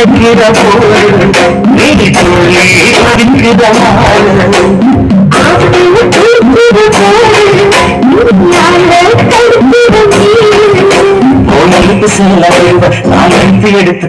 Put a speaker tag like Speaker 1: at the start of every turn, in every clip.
Speaker 1: அழைக்கிற போது நீ சொல்லி கோயிலுக்கு செல்ல வேண்டும் நான் எடுத்து எடுத்து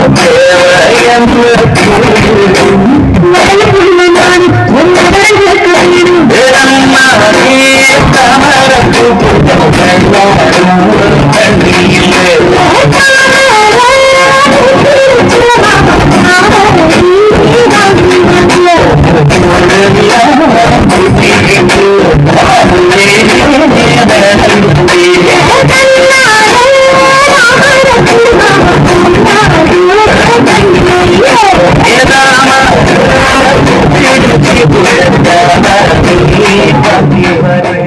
Speaker 1: சிரிக்கிற கண்கள் என்று हरि हरि